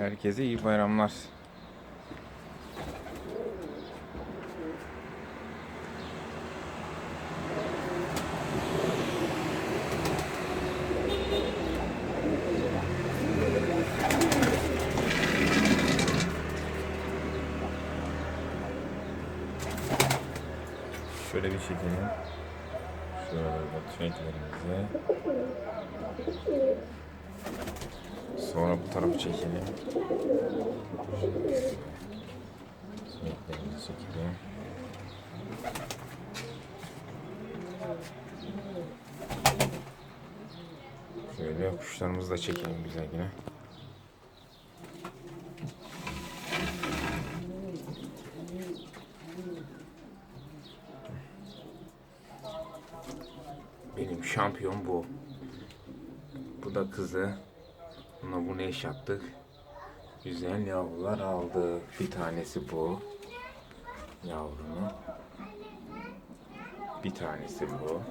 Herkese iyi bayramlar. Şöyle bir çekelim. Şöyle bak renklerimizi. Sonra bu tarafı çekelim. Renklerimizi çekelim. Şöyle kuşlarımızı da çekelim güzel yine. Benim şampiyon bu. Bu da kızı. Buna bunu eş yaptık. Güzel yavrular aldı. Bir tanesi bu. Yavrunun. Bir tanesi bu.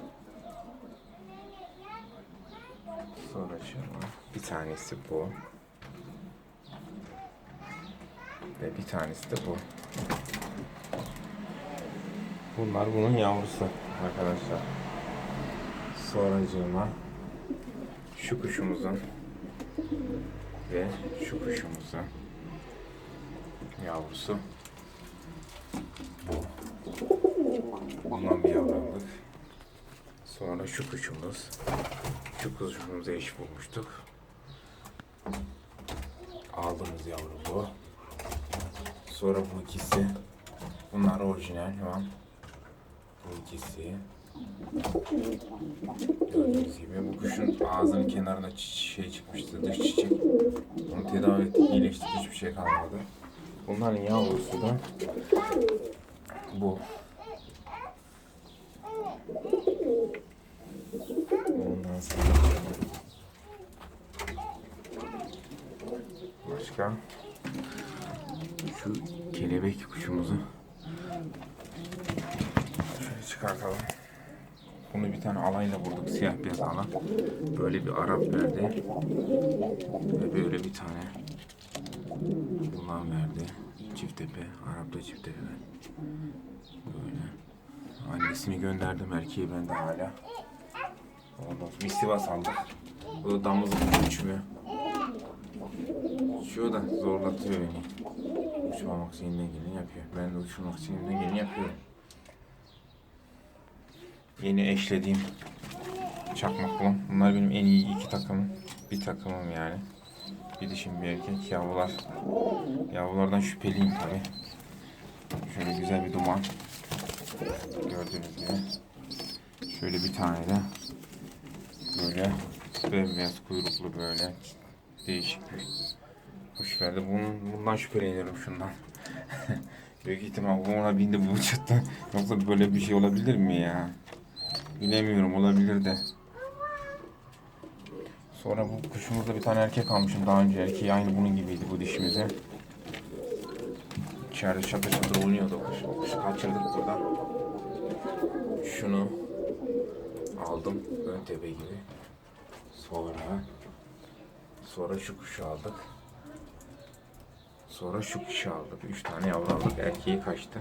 Sonra şuna. Bir tanesi bu. Ve bir tanesi de bu. Bunlar bunun yavrusu arkadaşlar. Sonracığıma şu kuşumuzun ve şu kuşumuzun yavrusu bu. Bundan bir yavru aldık. Sonra şu kuşumuz. Şu kuşumuza eş bulmuştuk. Aldığımız yavru bu. Sonra bu ikisi. Bunlar orijinal tamam. Bu ikisi. Gördüğünüz bu kuşun ağzının kenarına şey çıkmıştı, dış çiçek. Onu tedavi ettik, iyileştik, hiçbir şey kalmadı. Bunların yavrusu da bu. Ondan sonra başka şu kelebek kuşumuzu şöyle çıkartalım. Bunu bir tane alayla vurduk. Siyah beyaz alan. Böyle bir Arap verdi. Ve böyle bir tane bulan verdi. Çift tepe. Arap da çift tepe. Böyle. Annesini gönderdim. Erkeği bende hala. Ondan sonra Sivas aldık. Bu da damızlık uçmuyor. Uçuyor da zorlatıyor beni. Uçmamak için elinden geleni yapıyor. Ben de uçurmak için elinden geleni yapıyorum. Yeni eşlediğim çakmak bulun. Bunlar benim en iyi iki takımım. Bir takımım yani. Bir dişim bir erkek. Yavrular. Yavrulardan şüpheliyim tabi. Şöyle güzel bir duman. Gördüğünüz gibi. Şöyle bir tane de böyle bembeyaz kuyruklu böyle değişik bir kuş verdi. Bunun, bundan şüpheleniyorum şundan. Büyük ihtimal bu ona bindi bu uçakta. Yoksa böyle bir şey olabilir mi ya? Bilemiyorum olabilir de. Sonra bu kuşumuzda bir tane erkek almışım daha önce. Erkeği aynı bunun gibiydi bu dişimize. İçeride çatır çatır oynuyordu o kuş. O kuşu kaçırdık buradan. Şunu aldım ön tepe gibi. Sonra sonra şu kuşu aldık. Sonra şu kuşu aldık. Üç tane yavru aldık. Erkeği kaçtı.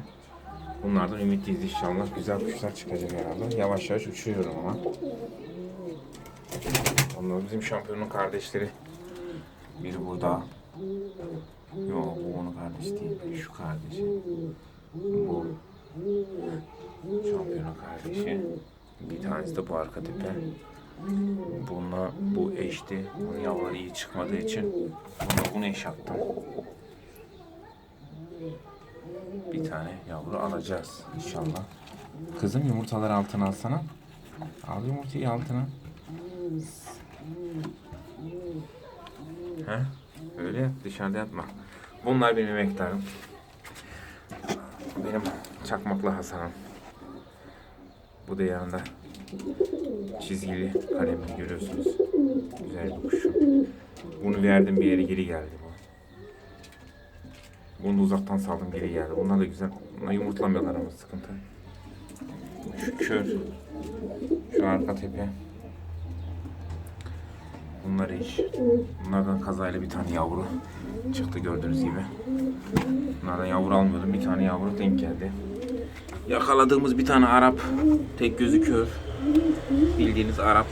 Bunlardan ümitliyiz inşallah. Güzel kuşlar çıkacak herhalde. Yavaş yavaş uçuyorum ama. Onlar bizim şampiyonun kardeşleri. Biri burada. Yok bu onun kardeşi değil. Şu kardeşi. Bu. Şampiyonun kardeşi. Bir tanesi de bu arka tepe. Bununla bu eşti. Bunun yavruları iyi çıkmadığı için buna bunu eş attım. Bir tane yavru alacağız inşallah. Kızım yumurtaları altına alsana. Al yumurtayı altına. He? Öyle yap, dışarıda yatma. Bunlar benim emektarım. Benim çakmaklı Hasan'ım. Bu da yanında çizgili kalemini görüyorsunuz. Güzel bir kuş. Bunu verdim bir yere geri geldi da uzaktan saldım geri geldi. Bunlar da güzel. Bunlar yumurtlamıyorlar ama sıkıntı. Şu kör. Şu arka tepe. Bunlar eş. Bunlardan kazayla bir tane yavru çıktı gördüğünüz gibi. Bunlardan yavru almıyordum. Bir tane yavru denk geldi. Yakaladığımız bir tane Arap. Tek gözü kör. Bildiğiniz Arap.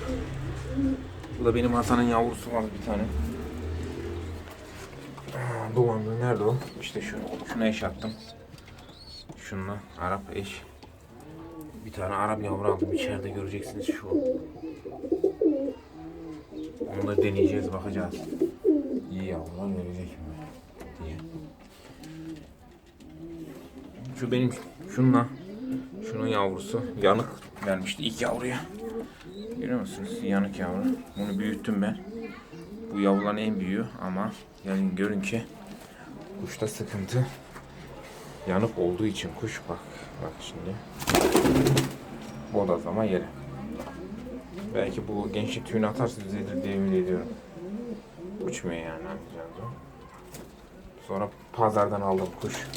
Bu da benim Hasan'ın yavrusu var bir tane. Dolandı. Nerede o? İşte şu. Şuna eş attım. Şununla Arap eş. Bir tane Arap yavru aldım. İçeride göreceksiniz şu. Onları deneyeceğiz, bakacağız. İyi yavrular verecek mi diye. Şu benim şunla şunun yavrusu yanık vermişti ilk yavruya. Görüyor musunuz? Yanık yavru. Bunu büyüttüm ben. Bu yavruların en büyüğü ama yani görün ki kuşta sıkıntı yanık olduğu için kuş bak bak şimdi bodazlama yeri. Belki bu gençlik tüyünü atarsa düzelir diye ümit ediyorum. Uçmuyor yani o. Sonra pazardan aldım kuş.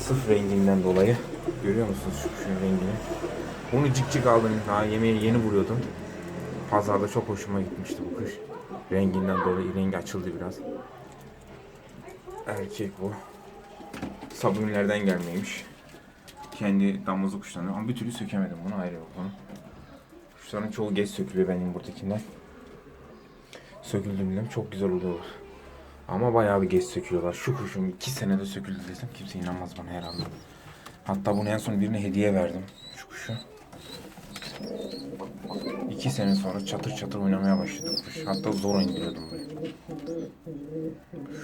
Sırf renginden dolayı. Görüyor musunuz şu kuşun rengini? Bunu cik cik aldım. Daha yemeği yeni vuruyordum. Pazarda çok hoşuma gitmişti bu kuş. Renginden dolayı rengi açıldı biraz. Erkek bu. Sabunlerden gelmeymiş. Kendi damızlık kuşlarını ama bir türlü sökemedim bunu ayrı bir konu. Kuşların çoğu geç sökülüyor benim buradakinden. Söküldüğümden çok güzel oluyorlar. Ama bayağı bir geç söküyorlar. Şu kuşum iki senede söküldü desem kimse inanmaz bana herhalde. Hatta bunu en son birine hediye verdim. Şu kuşu. İki sene sonra çatır çatır oynamaya başladı bu kuş. Hatta zor indiriyordum böyle.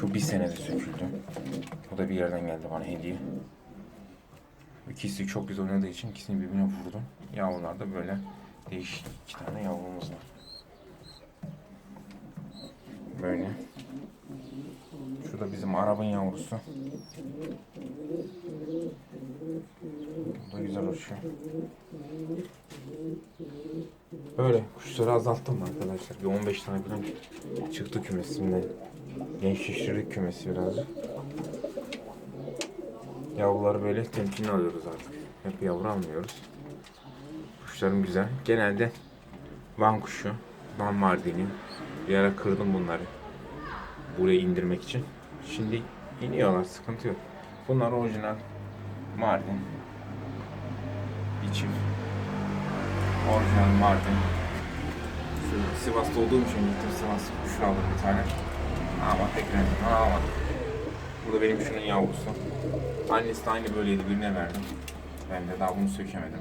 Şu bir senede söküldü. O da bir yerden geldi bana hediye. İkisi çok güzel oynadığı için ikisini birbirine vurdum. Yavrular da böyle değişik iki tane yavrumuz var. Böyle. Şu da bizim arabın yavrusu. Bu da güzel uçuyor. Böyle kuşları azalttım arkadaşlar. Bir 15 tane falan çıktı kümesimden. Gençleştirdik kümesi birazcık. Yavruları böyle temkinli alıyoruz artık. Hep yavru almıyoruz. Kuşlarım güzel. Genelde Van kuşu, Van Mardini. Bir ara kırdım bunları. Buraya indirmek için. Şimdi iniyorlar, sıkıntı yok. Bunlar orijinal Mardin. Bir çift. Orijinal Mardin. Şu Sivas'ta olduğum için gittim Sivas kuşu aldım bir tane. Ama tek renginden alamadım. Bu da benim şunun yavrusu. Annesi de aynı böyleydi birine verdim. Ben de daha bunu sökemedim.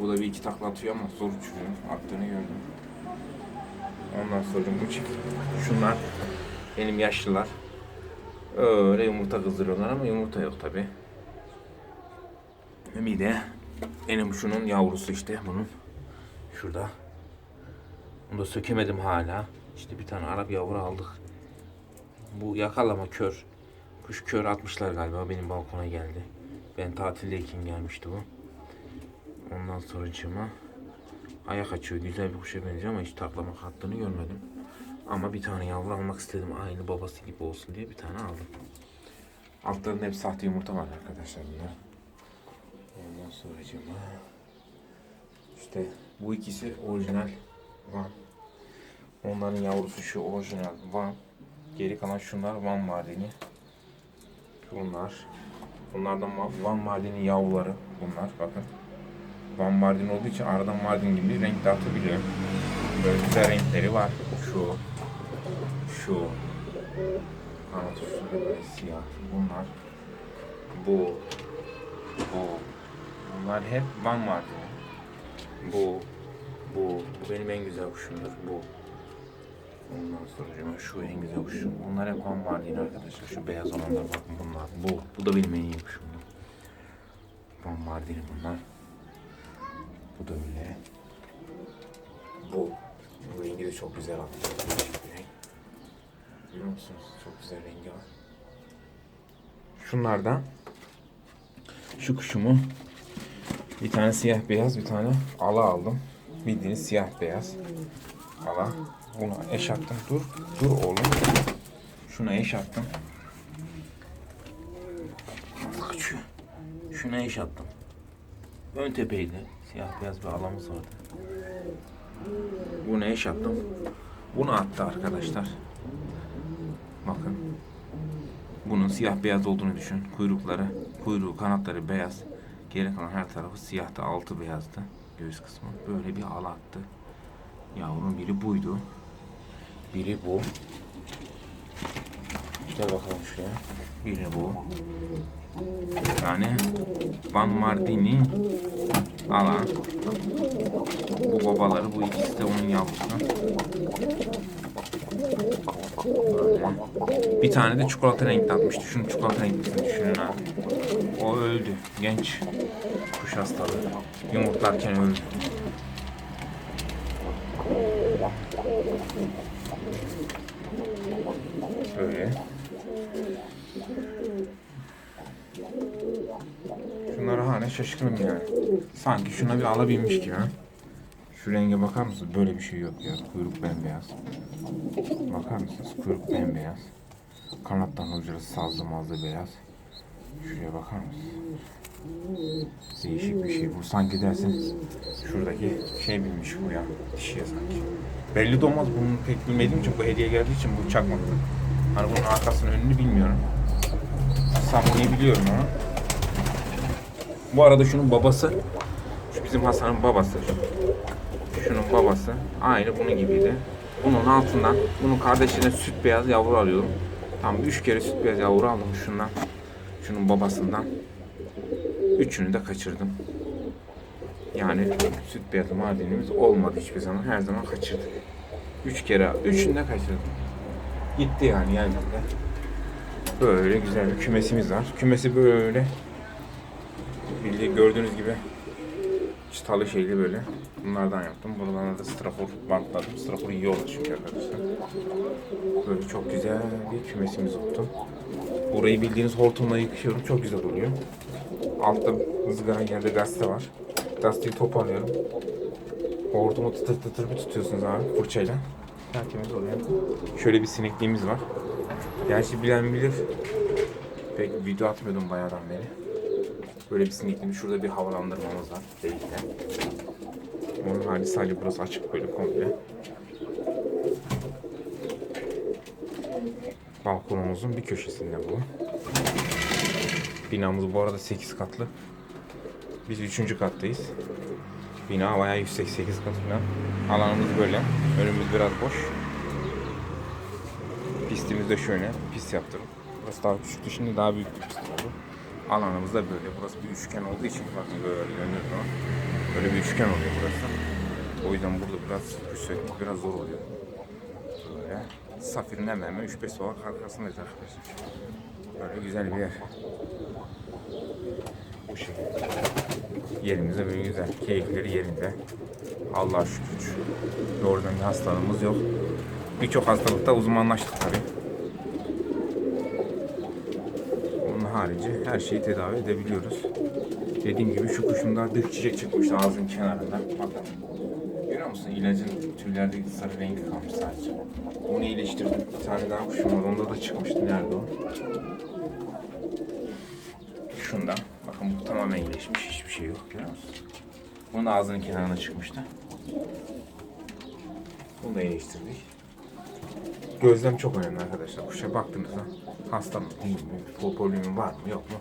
Bu da bir iki takla atıyor ama zor uçuruyor. Attığını gördüm. Ondan sonra bu çift. Şunlar benim yaşlılar. Öyle yumurta kızdırıyorlar ama yumurta yok tabi. Bir de benim şunun yavrusu işte bunun. Şurada. Bunu da sökemedim hala. İşte bir tane Arap yavru aldık. Bu yakalama kör. Kuş kör atmışlar galiba benim balkona geldi. Ben tatildeyken gelmişti bu. Ondan sonra cıma ayak açıyor. Güzel bir kuşa benziyor ama hiç taklamak attığını görmedim. Ama bir tane yavru almak istedim. Aynı babası gibi olsun diye bir tane aldım. Altlarında hep sahte yumurta var arkadaşlar bunlar. Ondan sonra cıma işte bu ikisi orijinal Van. Onların yavrusu şu orijinal Van. Geri kalan şunlar Van Mardini. Bunlar. Bunlardan Van Mardini yavruları bunlar bakın. Van Mardin olduğu için aradan Mardin gibi renk dağıtabiliyor. Böyle güzel renkleri var. Şu. Şu. Böyle siyah. Bunlar. Bu. Bu. Bunlar hep Van Mardini. Bu. Bu. Bu benim en güzel kuşumdur. Bu. Ondan sonra şu en güzel kuşum. Bunlar hep Van Mardini arkadaşlar. Şu beyaz olanlar bakın bunlar. Bu. Bu da benim en iyi kuşumdur. Van Mardini bunlar. Bu da öyle. Bu. Bu rengi de çok güzel attı. Görüyor musunuz? Çok güzel rengi var. Şunlardan şu kuşumu bir tane siyah beyaz bir tane ala aldım. Bildiğiniz siyah beyaz ala. Buna eş attım. Dur. Dur oğlum. Şuna eş attım. Kaçıyor? Şuna eş attım. Ön tepeydi. Siyah beyaz bir alamız vardı. Bu ne iş yaptım? Bunu attı arkadaşlar. Bakın. Bunun siyah beyaz olduğunu düşün. Kuyrukları, kuyruğu, kanatları beyaz. Geri kalan her tarafı siyahtı, altı beyazdı. Göğüs kısmı. Böyle bir al attı. Yavrun biri buydu. Biri bu. Gel bakalım şuraya. Biri bu. Tane Van Mardini alan. Bu babaları bu ikisi de onun yavrusu. Böyle. Bir tane de çikolata renkli atmıştı. Şunu çikolata renklisini düşünün ha. O öldü. Genç kuş hastalığı. Yumurtlarken öldü. Böyle. Şunlara hala şaşkınım yani. Sanki şuna bir alabilmiş gibi ha. Şu renge bakar mısınız? Böyle bir şey yok ya. Kuyruk bembeyaz. Bakar mısınız? Kuyruk bembeyaz. Kanattan ucları sazlı mazlı beyaz. Şuraya bakar mısınız? Değişik bir şey bu. Sanki dersiniz şuradaki şey bilmiş bu ya. Dişiye sanki. Belli de olmaz. Bunu pek bilmediğim için bu hediye geldiği için bu çakmaktı. Hani bunun arkasının önünü bilmiyorum. Sapmayı biliyorum ama. Bu arada şunun babası, şu bizim Hasan'ın babası. Şunun babası aynı bunun gibiydi. Bunun altından, bunun kardeşine süt beyaz yavru alıyorum. Tam üç kere süt beyaz yavru aldım şundan. Şunun babasından. Üçünü de kaçırdım. Yani süt beyazı madenimiz olmadı hiçbir zaman. Her zaman kaçırdık. Üç kere, üçünü de kaçırdım. Gitti yani yani. Böyle güzel bir kümesimiz var. Kümesi böyle bildiği gördüğünüz gibi çıtalı şeyli böyle. Bunlardan yaptım. Buralarına da strafor bantladım. Strafor iyi olur çünkü arkadaşlar. Böyle çok güzel bir kümesimiz oldu. Burayı bildiğiniz hortumla yıkıyorum. Çok güzel oluyor. Altta ızgara yerde gazete var. Gazeteyi toparlıyorum. Hortumu tıtır tıtır bir tutuyorsunuz abi fırçayla. Tertemiz oluyor. Şöyle bir sinekliğimiz var. Gerçi bilen bilir. Pek video atmıyordum bayağıdan beri. Böyle bir sinekliğimiz. Şurada bir havalandırmamız var. Delikte. Onun hali sadece burası açık böyle komple. Balkonumuzun bir köşesinde bu. Binamız bu arada 8 katlı. Biz 3. kattayız. Bina bayağı yüksek 8 kat falan. Alanımız böyle. Önümüz biraz boş. Pistimiz de şöyle. Pist yaptırdım. Burası daha küçüktü. Şimdi daha büyük bir pist oldu. Alanımız da böyle. Burası bir üçgen olduğu için bakın böyle dönüyor falan. Böyle bir üçgen oluyor burası. O yüzden burada biraz yükseklik biraz zor oluyor. Böyle. Safir'in hemen hemen 3-5 sokak arkasındayız arkadaşlar. Böyle güzel bir yer. Bu şekilde. Yerimiz de böyle güzel. Keyifleri yerinde. Allah'a şükür. Doğrudan bir hastalığımız yok. Birçok hastalıkta uzmanlaştık tabii. Onun harici her şeyi tedavi edebiliyoruz. Dediğim gibi şu kuşumda dış çiçek çıkmıştı ağzın kenarında. Bakın. Görüyor musun? İlacın tüylerdeki sarı rengi kalmış sadece. Onu iyileştirdim. Bir tane daha kuşum var. Onda da çıkmıştı. Nerede o? Şunda. Bakın bu tamamen iyileşmiş. Hiçbir şey yok. Görüyor musun? Bunun ağzının kenarına çıkmıştı. Bunu da iyileştirdik. Gözlem çok önemli arkadaşlar. Kuşa baktığınızda hasta mı değil mi, problemi var mı yok mu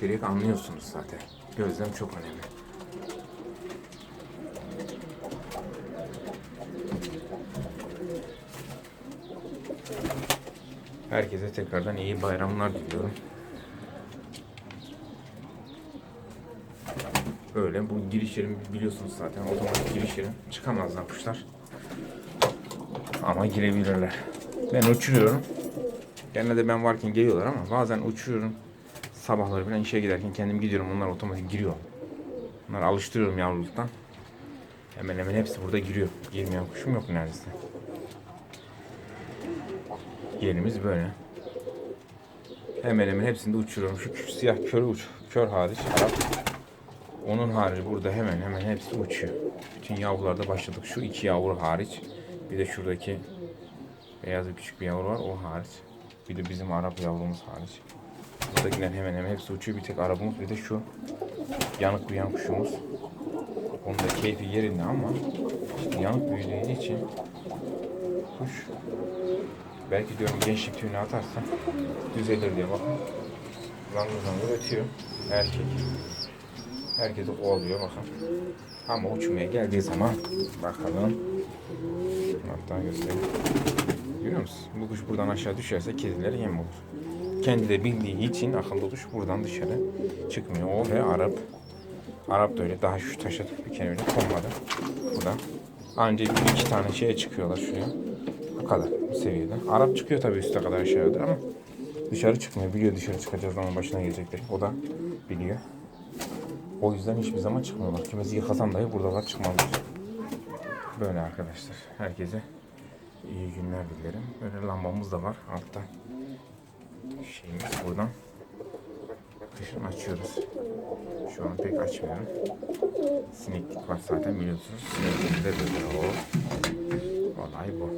direkt anlıyorsunuz zaten. Gözlem çok önemli. Herkese tekrardan iyi bayramlar diliyorum. Böyle bu giriş yerim biliyorsunuz zaten otomatik giriş yerim. Çıkamazlar kuşlar. Ama girebilirler. Ben uçuruyorum. Genelde ben varken geliyorlar ama bazen uçuruyorum. Sabahları falan işe giderken kendim gidiyorum. Onlar otomatik giriyor. Bunları alıştırıyorum yavruluktan. Hemen hemen hepsi burada giriyor. Girmeyen kuşum yok neredeyse. Yerimiz böyle. Hemen hemen hepsinde uçuruyorum. Şu siyah kör uç, kör hariç Arap. Onun harici burada hemen hemen hepsi uçuyor. Bütün yavrularda başladık. Şu iki yavru hariç. Bir de şuradaki beyaz bir küçük bir yavru var. O hariç. Bir de bizim Arap yavrumuz hariç. Buradakiler hemen hemen hepsi uçuyor. Bir tek Arap'ımız bir de şu yanık bir yan kuşumuz. Onun da keyfi yerinde ama yanık büyüdüğü için kuş belki diyorum gençlik tüyünü atarsam düzelir diye bakın. Zangır zangır ötüyor. Erkek. Herkesi kovalıyor bakın. Ama uçmaya geldiği zaman bakalım. Hatta göstereyim. Görüyor musun? Bu kuş buradan aşağı düşerse kedilere yem olur. Kendi de bildiği için akıllı kuş buradan dışarı çıkmıyor. O ve Arap. Arap da öyle. Daha şu taşa bir kere öyle konmadı. Buradan. Anca bir iki tane şeye çıkıyorlar şuraya. Bu kadar bu seviyede. Arap çıkıyor tabii üste kadar aşağıda ama dışarı çıkmıyor. Biliyor dışarı çıkacağı zaman başına gelecekler. O da biliyor. O yüzden hiçbir zaman çıkmıyorlar. Kümesi yıkasan dahi buradalar çıkmazlar. Böyle arkadaşlar. Herkese iyi günler dilerim. Böyle lambamız da var altta. Şeyimiz buradan. Kışın açıyoruz. Şu an pek açmıyorum. Sineklik var zaten biliyorsunuz. Sineklik de böyle o. Olay bu.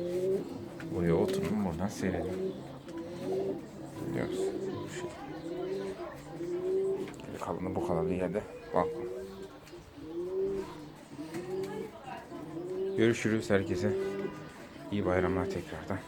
Buraya oturun buradan seyredin. Biliyoruz. Bu şey. Kalını bu kadar bir yerde balkon. Görüşürüz herkese. İyi bayramlar tekrardan.